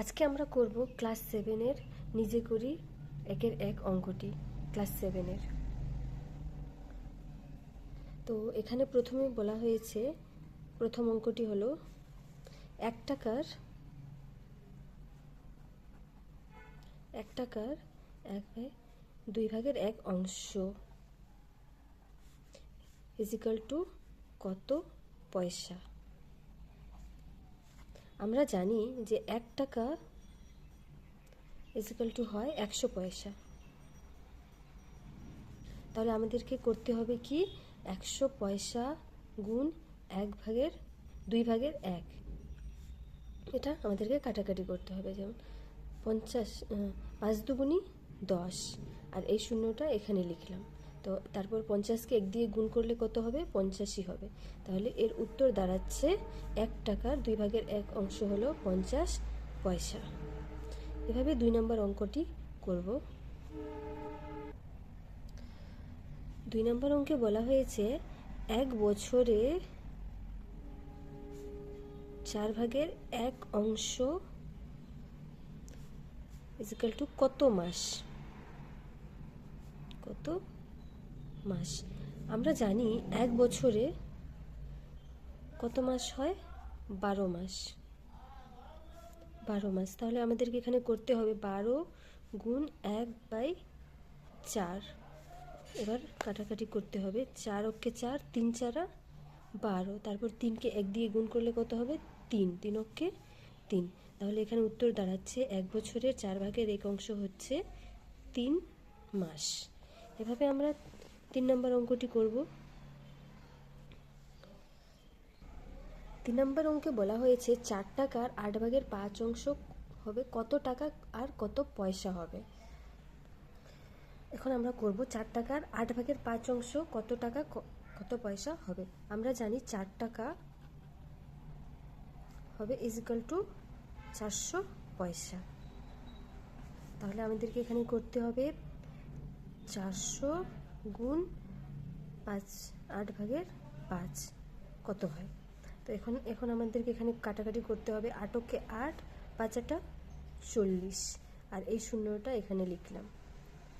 আজকে আমরা করব ক্লাস সেভেনের নিজে করি একের এক অঙ্কটি, ক্লাস সেভেনের তো এখানে প্রথমে বলা হয়েছে, প্রথম অঙ্কটি হলো, এক টাকার এক টাকার এক ভাগ দুই ভাগের এক অংশ ইজিক্যাল টু কত পয়সা? আমরা জানি যে এক টাকা ইজিক্যাল টু হয় একশো পয়সা। তাহলে আমাদেরকে করতে হবে কি? একশো পয়সা গুণ এক ভাগের দুই ভাগের এক। এটা আমাদেরকে কাটাকাটি করতে হবে, যেমন পঞ্চাশ পাঁচ দুগুণি দশ। আর এই শূন্যটা এখানে লিখলাম। তো তারপর পঞ্চাশকে এক দিয়ে গুণ করলে কত হবে? পঞ্চাশই হবে। তাহলে এর উত্তর দাঁড়াচ্ছে এক টাকার দুই ভাগের এক অংশ হলো পঞ্চাশ পয়সা। এভাবে দুই নম্বর অঙ্কটি করব। দুই নম্বর অঙ্কে বলা হয়েছে এক বছরে চার ভাগের এক অংশ ইজিক্যাল টু কত মাস? কত? মাস। আমরা জানি এক বছরে কত মাস হয়? বারো মাস। বারো মাস। তাহলে আমাদেরকে এখানে করতে হবে বারো গুণ এক বাই চার। এবার কাটাকাটি করতে হবে। চার অক্ষে চার, তিন চারা বারো। তারপর তিনকে এক দিয়ে গুণ করলে কত হবে? তিন। তিন অক্ষে তিন। তাহলে এখানে উত্তর দাঁড়াচ্ছে, এক বছরের চার ভাগের এক অংশ হচ্ছে তিন মাস। এভাবে আমরা তিন নম্বর অঙ্কটি করব। তিন নম্বর অঙ্কে বলা হয়েছে চার টাকার আট ভাগের পাঁচ অংশ হবে কত টাকা আর কত পয়সা হবে। এখন আমরা করব চার টাকার আট ভাগের পাঁচ অংশ কত টাকা কত পয়সা হবে। আমরা জানি চার টাকা হবে ইজিক্যাল টু চারশো পয়সা। তাহলে আমাদেরকে এখানে করতে হবে চারশো গুণ পাঁচ, আট ভাগের পাঁচ। কত হয়? তো এখন এখন আমাদেরকে এখানে কাটাকাটি করতে হবে আটকে আট পাঁচাটা চল্লিশ। আর এই শূন্যটা এখানে লিখলাম।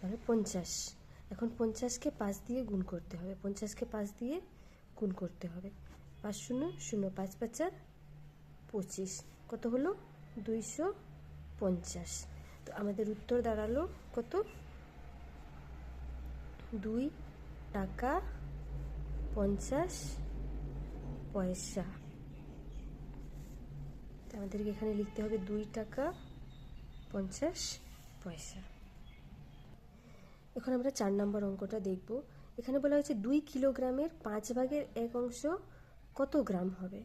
তাহলে পঞ্চাশ। এখন পঞ্চাশকে পাঁচ দিয়ে গুণ করতে হবে। পঞ্চাশকে পাঁচ দিয়ে গুণ করতে হবে। পাঁচ শূন্য শূন্য পাঁচ পাঁচার পঁচিশ। কত হলো? দুইশো পঞ্চাশ। তো আমাদের উত্তর দাঁড়াল কত? দুই টাকা পঞ্চাশ পয়সা। আমাদেরকে এখানে লিখতে হবে দুই টাকা পঞ্চাশ পয়সা। এখন আমরা চার নম্বর অঙ্কটা দেখব। এখানে বলা হয়েছে দুই কিলোগ্রামের পাঁচ ভাগের এক অংশ কত গ্রাম হবে?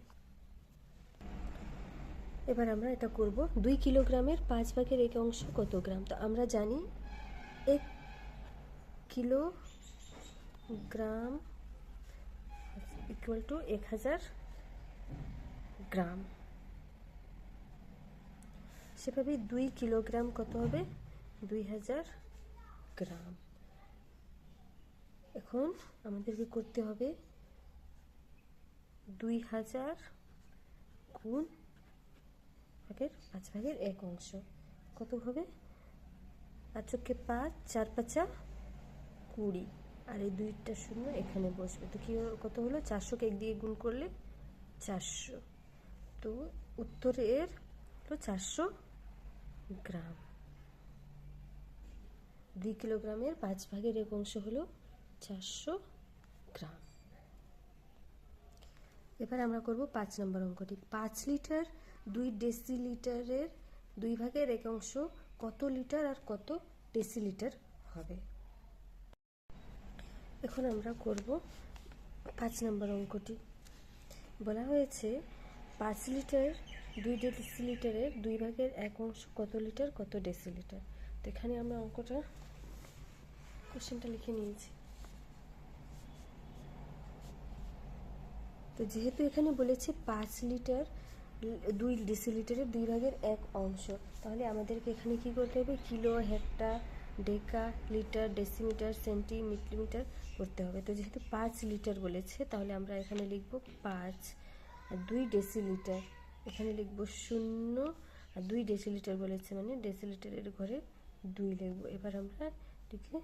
এবার আমরা এটা করব। দুই কিলোগ্রামের পাঁচ ভাগের এক অংশ কত গ্রাম? তো আমরা জানি এক কিলো গ্রাম ইকুয়াল টু এক হাজার গ্রাম। সেভাবে দুই কিলোগ্রাম কত হবে? দুই হাজার গ্রাম। এখন আমাদেরকে করতে হবে দুই হাজার গুণ ভাগের পাঁচ ভাগের এক অংশ। কত হবে? পাঁচ চোখে পাঁচ, চার পাঁচা কুড়ি। আর এই দুইটা শূন্য এখানে বসবে। তো কি কত হলো? চারশোকে এক দিয়ে গুণ করলে চারশো। তো উত্তরের হলো চারশো গ্রাম। দুই কিলোগ্রামের পাঁচ ভাগের এক অংশ হলো চারশো গ্রাম। এবার আমরা করব পাঁচ নম্বর অঙ্কটি। পাঁচ লিটার দুই ডেসিলিটারের দুই ভাগের এক অংশ কত লিটার আর কত ডেসিলিটার হবে? এখন আমরা করব পাঁচ নম্বর অঙ্কটি। বলা হয়েছে, পাঁচ লিটার দুই ডেসিলিটারের দুই ভাগের এক অংশ কত লিটার, কত ডেসিলিটার? তো এখানে আমরা অঙ্কটা, কোশ্চেনটা লিখে নিয়েছি। তো যেহেতু এখানে বলেছে পাঁচ লিটার দুই ডেসিলিটারের দুই ভাগের এক অংশ, তাহলে আমাদেরকে এখানে কি করতে হবে? Kilo hecto deca litre, decimetre centi millimetre করতে হবে। তো যেহেতু পাঁচ লিটার বলেছে, তাহলে আমরা এখানে লিখব পাঁচ আর দুই ডেসিলিটার। এখানে লিখব শূন্য আর দুই ডেসিলিটার বলেছে মানে ডেসিলিটারের ঘরে দুই লিখব। এবার আমরা এটিকে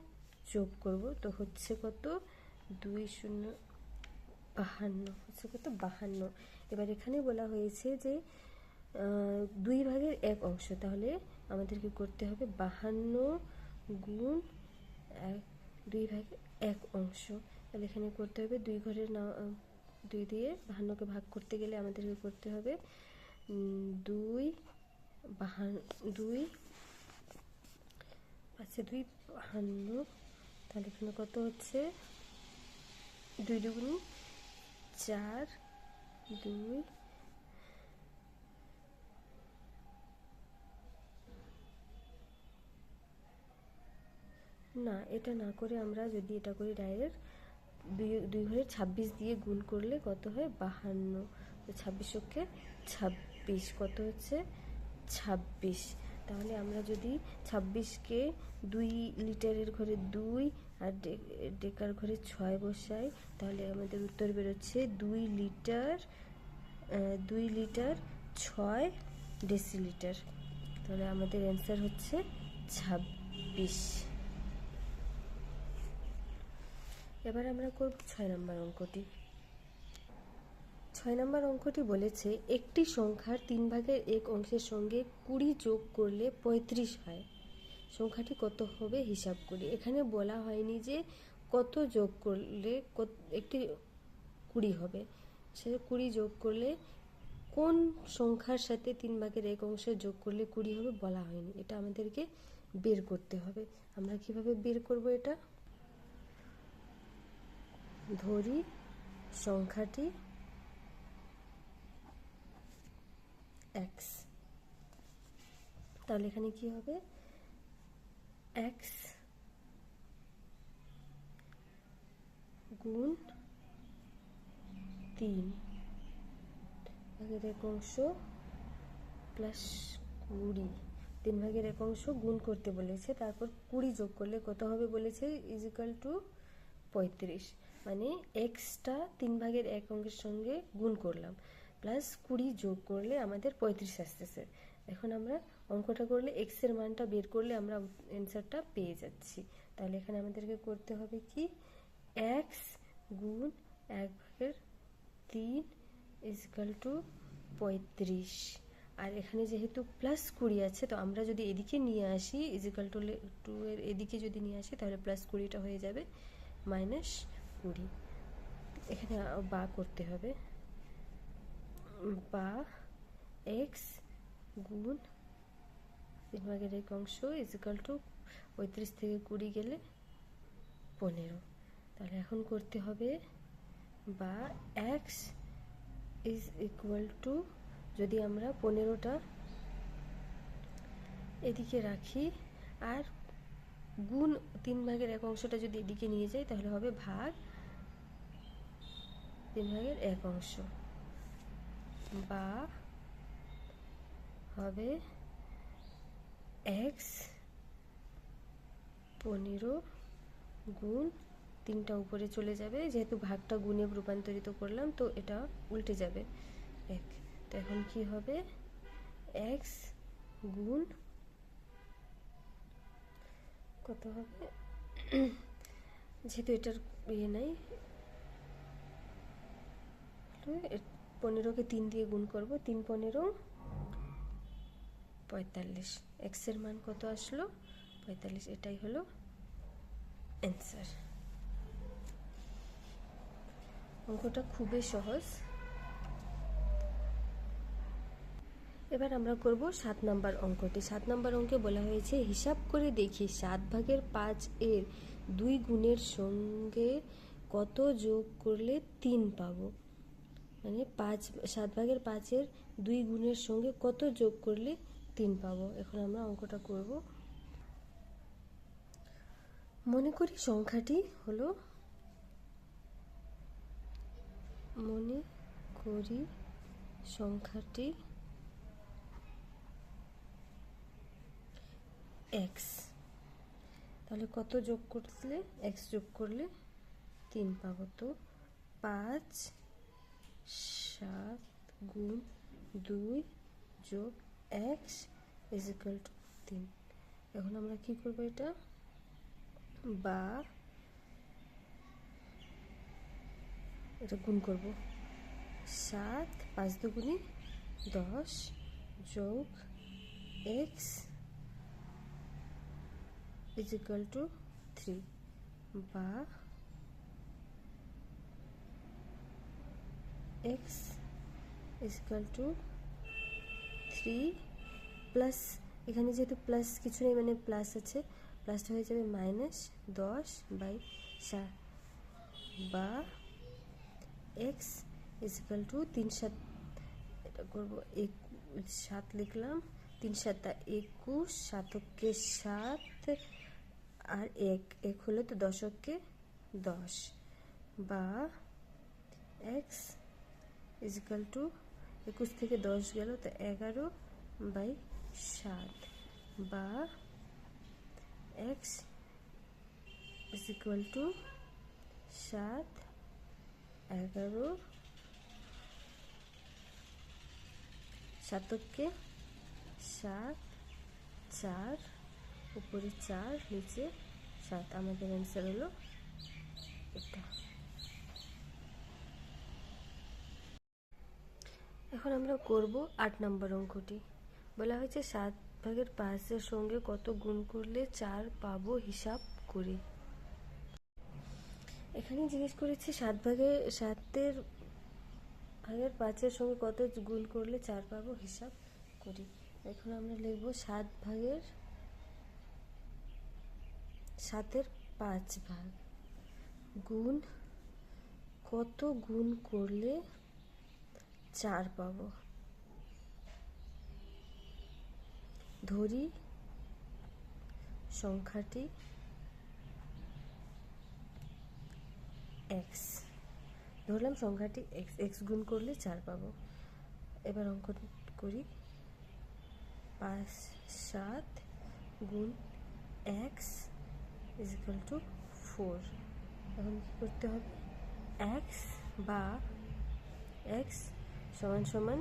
যোগ করব। তো হচ্ছে কত? দুই শূন্য বাহান্ন। হচ্ছে কত? বাহান্ন। এবার এখানে বলা হয়েছে যে দুই ভাগের এক অংশ। তাহলে আমাদেরকে করতে হবে বাহান্ন গুণ এক, দুই ভাগের এক অংশ। তাহলে এখানে করতে হবে দুই ঘরের না, দুই দিয়ে বাহান্নকে ভাগ করতে গেলে আমাদেরকে করতে হবে দুই বাহান, দুই আচ্ছা দুই বাহান্ন। তাহলে এখানে কত হচ্ছে? দুই দুগুণ চার, দুই না, এটা না করে আমরা যদি এটা করি ডাইরেক্ট দুই দুই ঘরে ছাব্বিশ দিয়ে গুণ করলে কত হয়? বাহান্ন। তো ছাব্বিশ ওকে ছাব্বিশ, কত হচ্ছে? ছাব্বিশ। তাহলে আমরা যদি ছাব্বিশকে দুই লিটারের ঘরে দুই আর ডেকার ঘরে ছয় বসাই, তাহলে আমাদের উত্তর বেরোচ্ছে দুই লিটার দুই লিটার ছয় ডেসিলিটার। তাহলে আমাদের অ্যান্সার হচ্ছে ছাব্বিশ। এবার আমরা করব ছয় নম্বর অঙ্কটি। ছয় নম্বর অঙ্কটি বলেছে, একটি সংখ্যার তিন ভাগের এক অংশের সঙ্গে কুড়ি যোগ করলে পঁয়ত্রিশ হয়। সংখ্যাটি কত হবে হিসাব করি। এখানে বলা হয়নি যে কত যোগ করলে একটি কুড়ি হবে। সে কুড়ি যোগ করলে কোন সংখ্যার সাথে তিন ভাগের এক অংশ যোগ করলে কুড়ি হবে বলা হয়নি। এটা আমাদেরকে বের করতে হবে। আমরা কীভাবে বের করব এটা? ধরি, সংখ্যাটি এক্স তাহলে এখানে কি হবে? এক্স গুণ তিন। ভাগের এক অংশ প্লাস কুড়ি। তিন ভাগের এক অংশ গুণ করতে বলেছে, তারপর কুড়ি যোগ করলে কত হবে বলেছে? ইজিক্যাল টু পঁয়ত্রিশ। মানে এক্সটা তিন ভাগের এক অঙ্কের সঙ্গে গুণ করলাম প্লাস কুড়ি যোগ করলে আমাদের পঁয়ত্রিশ আসতেছে। এখন আমরা অঙ্কটা করলে এক্সের মানটা বের করলে আমরা অ্যান্সারটা পেয়ে যাচ্ছি। তাহলে এখানে আমাদেরকে করতে হবে কি? এক্স গুণ এক ভাগের তিন ইজকাল টু পঁয়ত্রিশ। আর এখানে যেহেতু প্লাস কুড়ি আছে, তো আমরা যদি এদিকে নিয়ে আসি ইজিক্যাল টু টু এর এদিকে যদি নিয়ে আসি, তাহলে প্লাস কুড়িটা হয়ে যাবে মাইনাস কুড়ি এখানে বা করতে হবে। বা এক্স গুণ ভাগের এক অংশ ইজিক্যাল টু পঁয়ত্রিশ থেকে কুড়ি গেলে পনেরো। তাহলে এখন করতে হবে বা এক্স ইজ ইকুয়াল টু যদি আমরা পনেরোটা এদিকে রাখি আর গুণ তিন ভাগের এক অংশটা যদি এদিকে নিয়ে যাই তাহলে হবে ভাগ তিন ভাগের এক অংশ। বা হবে এক্স পনেরো গুণ তিনটা উপরে চলে যাবে। যেহেতু ভাগটা গুণে রূপান্তরিত করলাম, তো এটা উল্টে যাবে এক। তো এখন কি হবে? এক্স গুণ কত হবে? যেহেতু এটার ইয়ে নাই পনেরোকে তিন দিয়ে গুণ করব, তিন পনেরো, পঁয়তাল্লিশ। এক্সের মান কত আসলো? পঁয়তাল্লিশ, এটাই হলো অ্যান্সার অঙ্কটা খুবই সহজ। এবার আমরা করব সাত নম্বর অঙ্কটি। সাত নম্বর অঙ্কে বলা হয়েছে, হিসাব করে দেখি সাত ভাগের পাঁচ এর দুই গুণের সঙ্গে কত যোগ করলে তিন পাবো? মানে পাঁচ, সাত ভাগের পাঁচের দুই গুণের সঙ্গে কত যোগ করলে তিন পাবো? এখন আমরা অঙ্কটা করব। মনে করি সংখ্যাটি হলো মনে করি সংখ্যাটি এক্স তাহলে কত যোগ করলে এক্স যোগ করলে তিন পাবো। তো পাঁচ সাত গুণ দুই যোগ এক্স ইজ ইকুয়াল টু তিন। এখন আমরা কি করব এটা? বা এটা গুণ করব। সাত পাঁচ দুগুণি দশ যোগ X is equal to three বা X is equal to three plus এখানে যেহেতু প্লাস কিছু নেই মানে প্লাস আছে প্লাসটা হয়ে যাবে মাইনাস দশ বাই সাত বা এক্স ইজ ইকুয়াল টু তিন সাত, এটা করব এক, সাত লিখলাম, তিন সাতটা একুশ সাতককে সাত আর এক এক হলো তো দশককে দশ বা এক্স ইজ ইকুয়াল টু একুশ থেকে দশ গেল, তো এগারো বাই সাত বা এক্স ইজ টু সাত এগারো সাতককে সাত চার, উপরে চার, নিচে সাত, আমাদের অ্যান্সার হলো এটা। এখন আমরা করব আট নম্বর অঙ্কটি। বলা হয়েছে সাত ভাগের পাঁচের সঙ্গে কত গুণ করলে চার পাবো হিসাব করে। এখানে জিজ্ঞেস করেছি সাত ভাগের সাতের ভাগের পাঁচের সঙ্গে কত গুণ করলে চার পাবো হিসাব করি। এখন আমরা লিখব সাত ভাগের সাতের পাঁচ ভাগ গুণ কত গুণ করলে চার পাবো। ধরি। সংখ্যাটি এক্স ধরলাম সংখ্যাটি এক্স এক্স গুণ করলে চার পাবো। এবার অঙ্ক করি। পাঁচ, সাত গুণ X is equal to four এখন কী করতে হবে? এক্স বা এক্স সমান সমান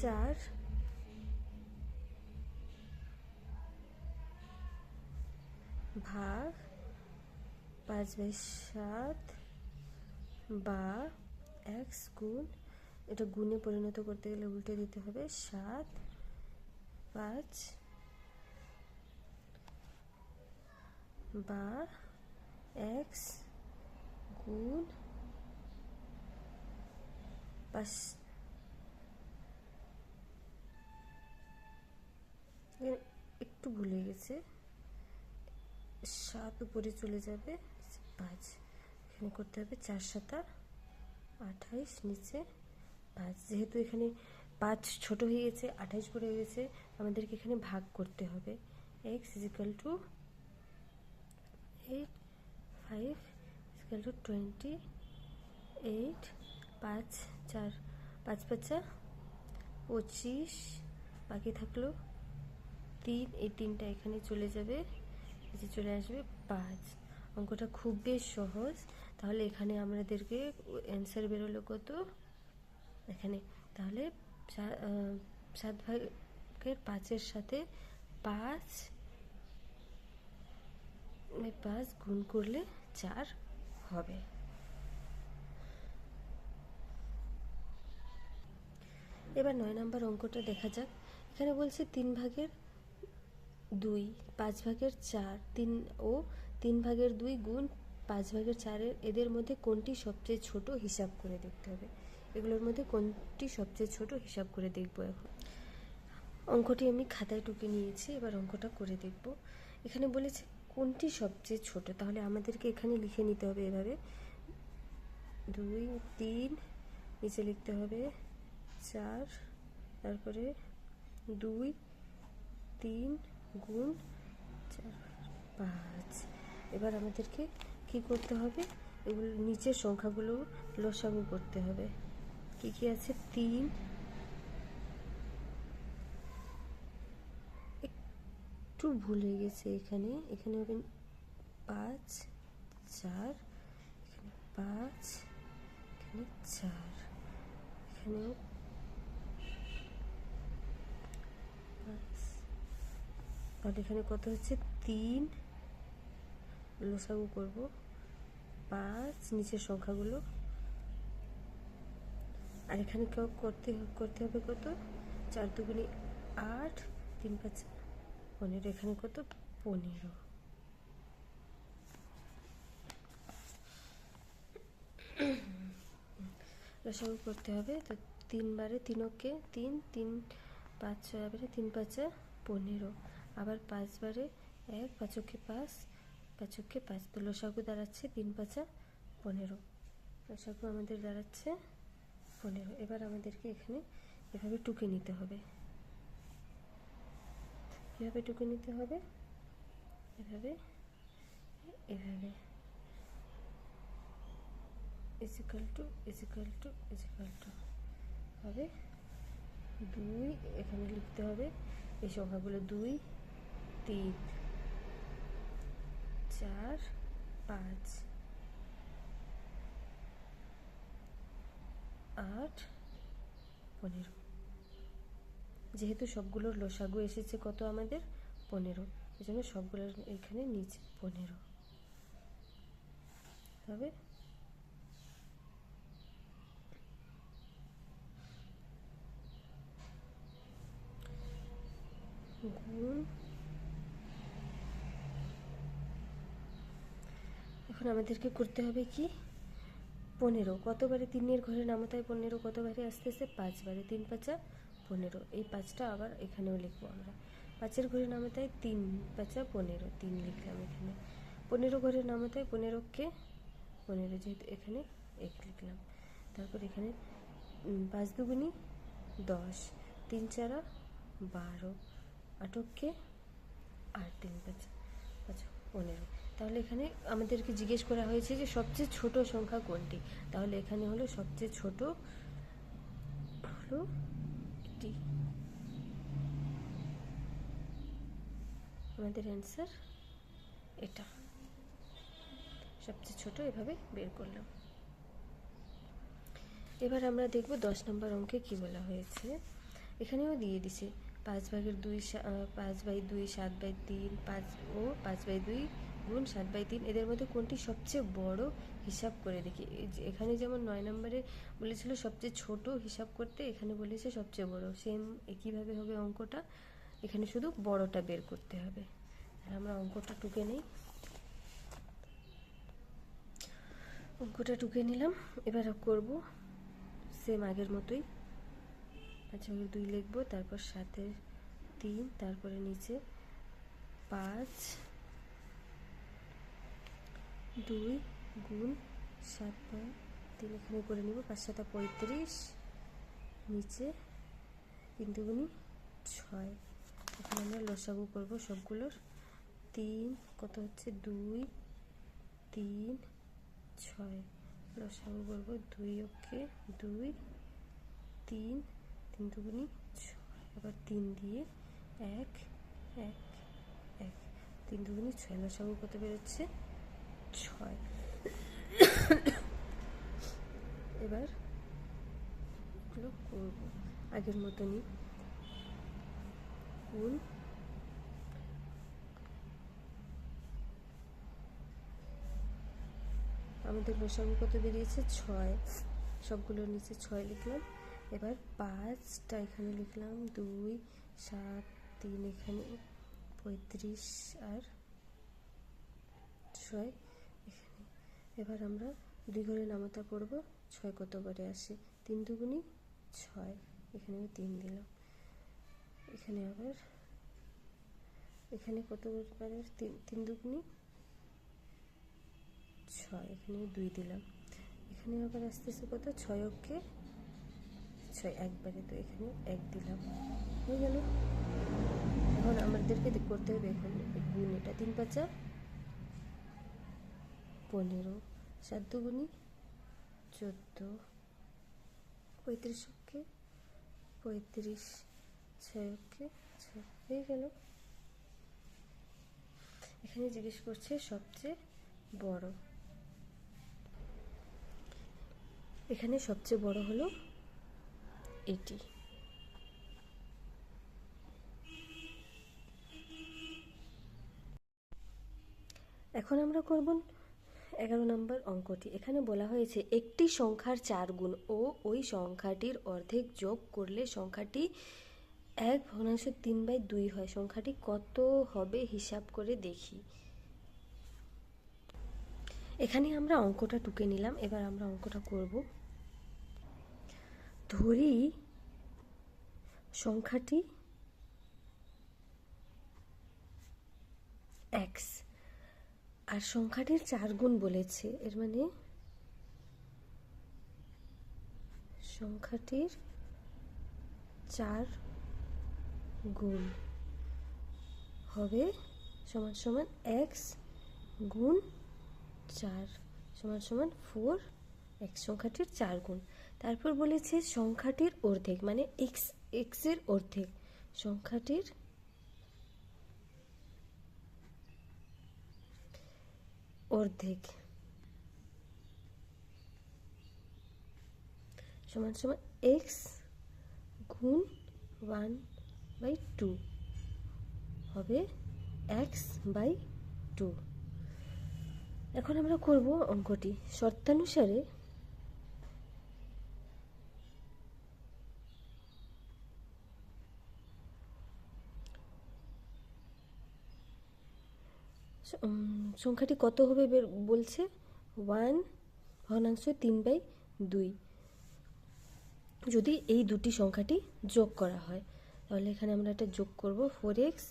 চার ভাগ পাঁচ বাই সাত বা এক্স গুণ, এটা গুণে পরিণত করতে গেলে উল্টে দিতে হবে, সাত পাঁচ বা এক্স গুণ পাঁচ একটু ভুলে গেছে। সাত উপরে চলে যাবে। পাঁচ। এখানে করতে হবে চার সাতা। আঠাইশ নিচে। পাঁচ। যেহেতু এখানে পাঁচ ছোট হয়ে গেছে, আঠাইশ পড়ে গেছে, আমাদেরকে এখানে ভাগ করতে হবে। X is equal to eight, five is equal to twenty, eight পাঁচ, চার, পাঁচ পাঁচা পঁচিশ, বাকি থাকল তিন, এই তিনটা এখানে চলে যাবে। যে চলে আসবে পাঁচ। অঙ্কটা খুব বেশ সহজ। তাহলে এখানে আমাদেরকে অ্যান্সার বেরোলো কত? এখানে। তাহলে সাত ভাগের পাঁচের সাথে পাঁচ পাঁচ গুণ করলে চার হবে। এবার নয় নম্বর অঙ্কটা দেখা যাক। এখানে বলছে তিন ভাগের দুই, পাঁচ ভাগের চার, তিন ও তিন ভাগের দুই গুণ পাঁচ ভাগের চারের এদের মধ্যে কোনটি সবচেয়ে ছোট হিসাব করে দেখতে হবে। এগুলোর মধ্যে কোনটি সবচেয়ে ছোট হিসাব করে দেখব এখন। অঙ্কটি আমি খাতায় টুকে নিয়েছি, এবার অঙ্কটা করে দেখব। এখানে বলেছে কোনটি সবচেয়ে ছোট, তাহলে আমাদেরকে এখানে লিখে নিতে হবে এভাবে। দুই, তিন, নিচে লিখতে হবে চার, তারপরে দুই, তিন গুণ চার, পাঁচ। এবার আমাদেরকে কি করতে হবে? এগুলো নিচের সংখ্যাগুলো লসাগু করতে হবে। কি কি আছে? তিন। একটু ভুলে গেছে এখানে। এখানে হবে পাঁচ, চার পাঁচ, এখানে চার, এখানেও তাহলে এখানে কত হচ্ছে? তিন। লসাগু করব। পাঁচ। নিচের সংখ্যাগুলো। আর এখানে কেউ করতে করতে হবে কত? চার দুগুনি আট। তিন পাঁচ পনেরো। এখানে কত? পনেরো। লসাগু করতে হবে। তো তিনবারে তিনকে তিন তিন পাঁচ ছয় তিন পাঁচা পনেরো। আবার পাঁচবারে এক, পাঁচকে পাঁচ পাঁচকে পাঁচ। তো লসাগু দাঁড়াচ্ছে তিন পাঁচা পনেরো। লসাগু আমাদের দাঁড়াচ্ছে পনেরো। এবার আমাদেরকে এখানে এভাবে টুকে নিতে হবে। এভাবে টুকে নিতে হবে। এভাবে এভাবে। Is equal to is equal to is equal to হবে দুই, এখানে লিখতে হবে। এই সংখ্যাগুলো দুই তিন, চার, পাঁচ, আট, পনেরো। যেহেতু সবগুলোর লসাগু এসেছে কত আমাদের? পনেরো। এই জন্য সবগুলোর এখানে নিচে পনেরো। হবে? গুণ এখন আমাদেরকে করতে হবে কি? পনেরো। কতবারে তিনের ঘরে নামতায় পনেরো, কতবারে আসতেছে? পাঁচবারে তিন পাঁচা পনেরো। এই পাঁচটা আবার এখানেও লিখব আমরা। পাঁচের ঘরে নামতায় তিন পাঁচা পনেরো। তিন লিখলাম এখানে। পনেরো ঘরে নামতায় পনেরোকে পনেরো, যেহেতু এখানে এক লিখলাম। তারপর এখানে পাঁচ দুগুনি দশ। তিন চারা বারো। আটককে আর তিন পাঁচ। আচ্ছা পনেরো। তাহলে এখানে আমাদেরকে জিজ্ঞেস করা হয়েছে যে সবচেয়ে ছোট সংখ্যা কোনটি? তাহলে এখানে হলো সবচেয়ে ছোট হলো এটি আমাদের অ্যান্সার এটা। সবচেয়ে ছোট এভাবে বের করলাম। এবার আমরা দেখব দশ নম্বর অঙ্কে কি বলা হয়েছে। এখানেও দিয়ে দিছে, পাঁচ ভাগের দুই পাঁচ বাই দুই, সাত বাই তিন, পাঁচ ও পাঁচ বাই দুই গুণ সাত বাই তিন, এদের মধ্যে কোনটি সবচেয়ে বড় হিসাব করে দেখি? এখানে যেমন নয় নম্বরে বলেছিল, সবচেয়ে ছোট হিসাব করতে এখানে বলেছে সবচেয়ে বড়। সেম একইভাবে হবে অঙ্কটা। এখানে শুধু বড়টা বের করতে হবে। আমরা অঙ্কটা টুকে নিই। অঙ্কটা টুকে নিলাম। এবার করব সেম আগের মতোই। আচ্ছা দুই লিখব, তারপর সাতের তিন, তারপরে নিচে পাঁচ দুই গুণ সাত বাই তিন এখানে করে নেব, পাঁচ, সাতা পঁয়ত্রিশ, নিচে তিন দুগুনি ছয়। এখানে আমরা লসাগু করব সবগুলোর। তিন, কত হচ্ছে? দুই, তিন, ছয়। লসাগু করব দুই ওকে দুই, তিন তিন দুগুনি ছয়। আবার তিন দিয়ে এক এক এক। তিন দুগুনি ছয়। লসাগু কত বেরোচ্ছে? ছয়। এবার এগুলো করব। আগের মতনই গুণ আমাদের লসাগু কত বেরিয়েছে? ছয়। সবগুলোর নিচে ছয় লিখলাম। এবার পাঁচটা এখানে লিখলাম। দুই, সাত, তিন এখানে পঁয়ত্রিশ আর ছয়। এবার আমরা দুই ঘরে নামতা করব ছয় কতবারে আসে? তিন দুগুনি ছয়। এখানে তিন দিলাম। এখানে আবার, এখানে কতবারে তিন তিন দুগুনি ছয়। এখানে দুই দিলাম। এখানে আবার আসতেছে কত? ছয় অক্ষে ছয় একবারে। তো এখানে এক দিলাম। হয়ে গেল। এখন আমাদেরকে করতে হবে এখন গুণ। এটা তিন পাঁচা পনেরো। সাত দুগুনি চোদ্দ। পঁয়ত্রিশ অক্ষে পঁয়ত্রিশ ছয় অক্ষে হয়ে গেল। এখানে জিজ্ঞেস করছে সবচেয়ে বড়। এখানে সবচেয়ে বড় হলো এটি। এখন আমরা করব এগারো নম্বর অঙ্কটি। এখানে বলা হয়েছে, একটি সংখ্যার চার গুণ ও ওই সংখ্যাটির অর্ধেক যোগ করলে সংখ্যাটি এক ভগ্নাংশ তিন বাই দুই হয়। সংখ্যাটি কত হবে হিসাব করে দেখি। এখানে আমরা অঙ্কটা টুকে নিলাম। এবার আমরা অঙ্কটা করব। ধরি সংখ্যাটি এক্স আর সংখ্যাটির চার গুণ বলেছে, এর মানে সংখ্যাটির চার গুণ হবে সমান সমান এক্স গুণ চার, সমান সমান ফোর এক্স সংখ্যাটির চার গুণ। তারপর বলেছে সংখ্যাটির অর্ধেক মানে এক্স এক্সের অর্ধেক, সংখ্যাটির অর্ধেক। সমান সমান এক্স গুণ ওয়ান বাই টু হবে এক্স বাই টু এখন আমরা করব অঙ্কটি। শর্তানুসারে সংখ্যাটি কত হবে বলছে? ওয়ান ভগ্নাংশ তিন বাই দুই। যদি এই দুটি সংখ্যাটি যোগ করা হয়, তাহলে এখানে আমরা এটা যোগ করব। Four X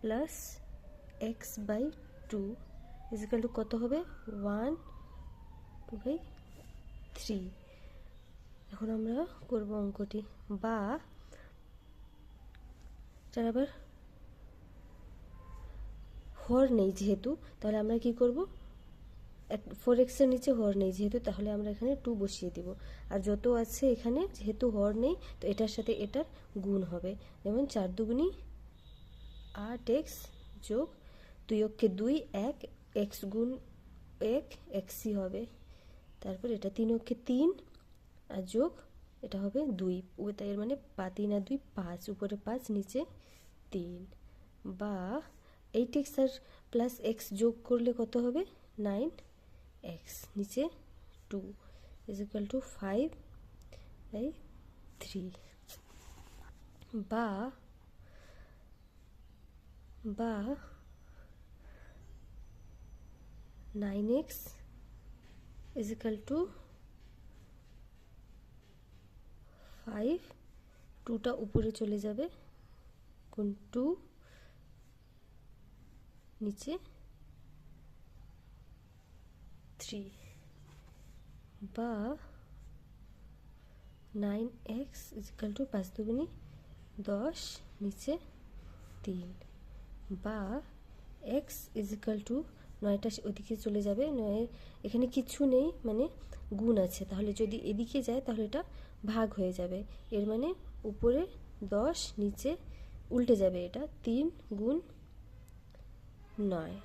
plus X by two is equal to কত হবে? ওয়ান টু বাই থ্রি এখন আমরা করব অঙ্কটি। বা তার আবার হর নেই যেহেতু, তাহলে আমরা কি করব? ফোর এক্সের নিচে হর নেই যেহেতু, তাহলে আমরা এখানে টু বসিয়ে দিব। আর যত আছে এখানে, যেহেতু হর নেই, তো এটার সাথে এটার গুণ হবে। যেমন চার দুগুণি আট এক্স যোগ দুই অক্ষে দুই, এক এক্স গুণ এক এক্সই হবে। তারপর এটা তিন অক্ষে তিন, আর যোগ এটা হবে দুই। তাই এর মানে পা তিন আর দুই, পাঁচ, উপরে পাঁচ, নিচে তিন। বা এইট এক্স আর প্লাস এক্স যোগ করলে কত হবে? নাইন এক্স নিচে two is equal to five by three বা বা nine X is equal to five টুটা উপরে চলে যাবে। কোন টু নিচে? থ্রি বা নাইন এক্স ইজিক্যাল টু পাঁচ দুগুনি দশ, নিচে তিন। বা এক্স ইজিক্যাল টু নয়টা ওদিকে চলে যাবে নয়ের এখানে কিছু নেই মানে গুণ আছে। তাহলে যদি এদিকে যায়, তাহলে এটা ভাগ হয়ে যাবে। এর মানে উপরে দশ, নিচে উল্টে যাবে এটা। তিন গুণ নয়।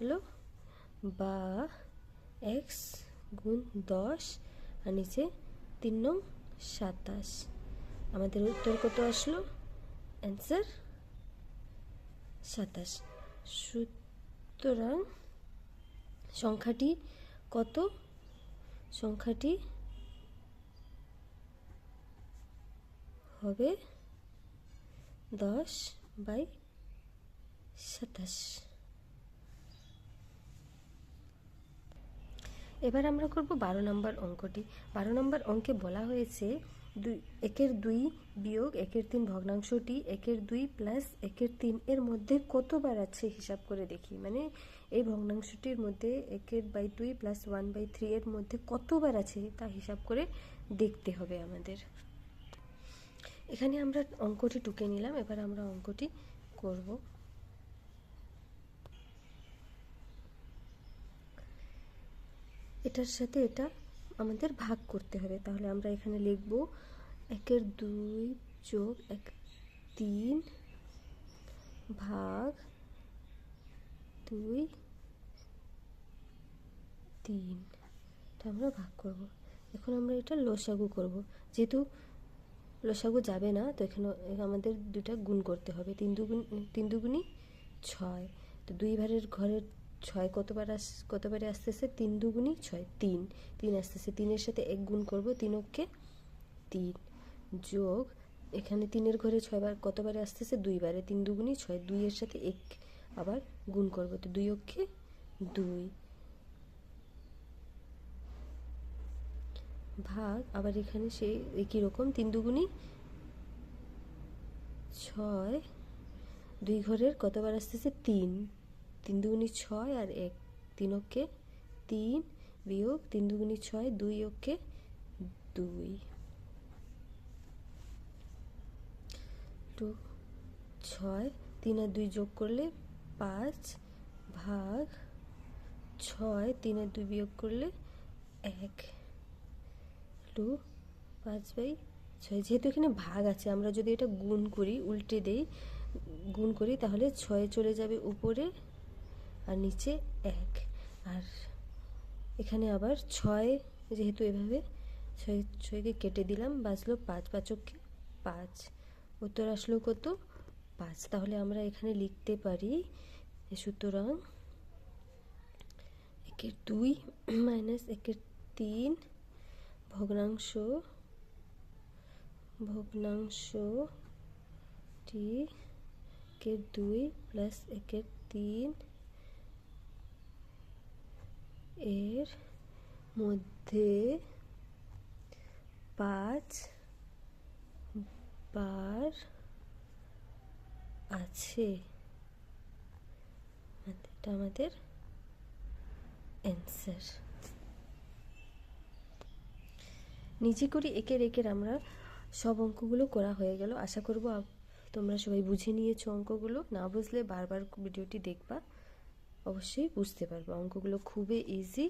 হলো বা, এক্স গুণ দশ আর নিচে তিন নং সাতাশ। আমাদের উত্তর কত আসলো? অ্যান্সার সাতাশ। সুতরাং সংখ্যাটি কত? সংখ্যাটি হবে দশ বাই সাতাশ। এবার আমরা করব বারো নম্বর অঙ্কটি। বারো নম্বর অঙ্কে বলা হয়েছে দুই, একের দুই বিয়োগ একের তিন ভগ্নাংশটি একের দুই প্লাস একের তিন। এর মধ্যে কতবার আছে হিসাব করে দেখি। মানে এই ভগ্নাংশটির মধ্যে একের বাই দুই প্লাস ওয়ান বাই থ্রি এর মধ্যে কতবার আছে তা হিসাব করে দেখতে হবে আমাদের। এখানে আমরা অঙ্কটি টুকে নিলাম। এবার আমরা অঙ্কটি করব। এটার সাথে এটা আমাদের ভাগ করতে হবে। তাহলে আমরা এখানে লিখব একের দুই যোগ এক তিন ভাগ দুই তিন। এটা আমরা ভাগ করব। এখন আমরা এটা লসাগু করব। যেহেতু লসাগু যাবে না, তো এখানে আমাদের দুটা গুণ করতে হবে। তিন দুগুণ, তিন দুগুণি ছয়। তো দুই ভারের ঘরের ছয় কতবার আস কতবারে আসতেছে? তিন দুগুণই ছয়, তিন। তিন আসতেছে। তিনের সাথে এক গুণ করব তিনককে তিন। যোগ, এখানে তিনের ঘরে ছয়বার কতবারে আসতেছে? দুইবারে। তিন দুগুণই ছয়, দুইয়ের সাথে এক আবার গুণ করব। তো দুই অক্ষে দুই। ভাগ, আবার এখানে সেই একই রকম, তিন দুগুণই ছয়। দুই ঘরের কতবার আসতেছে? তিন। তিন দুগুণি ছয় আর এক তিন অক্ষে তিন বিয়োগ তিন দুগুণি ছয় দুই। অক্ষে দুই ছয়, তিন আর দুই যোগ করলে পাঁচ ভাগ ছয়, তিন আর দুই বিয়োগ করলে এক। টু পাঁচ বাই ছয়, যেহেতু এখানে ভাগ আছে, আমরা যদি এটা গুণ করি, উল্টে দেই, গুণ করি, তাহলে ছয় চলে যাবে উপরে আর নিচে এক। আর এখানে আবার ছয়, যেহেতু এভাবে ছয়, ছয়কে কেটে দিলাম, বাঁচলো পাঁচ পাঁচককে পাঁচ। উত্তর আসলো কত? পাঁচ। তাহলে আমরা এখানে লিখতে পারি সুতরাং একের দুই মাইনাস একের তিন ভগ্নাংশ, ভগ্নাংশটি একের দুই প্লাস একের তিন এর মধ্যে পাঁচ বার আছে। এটা আমাদের অ্যান্সার নিজে করি একের একের আমরা সব অঙ্কগুলো করা হয়ে গেল। আশা করব তোমরা সবাই বুঝে নিয়েছো অঙ্কগুলো। না বুঝলে বারবার ভিডিওটি দেখবা। অবশ্যই বুঝতে পারব। অঙ্কগুলো খুবই ইজি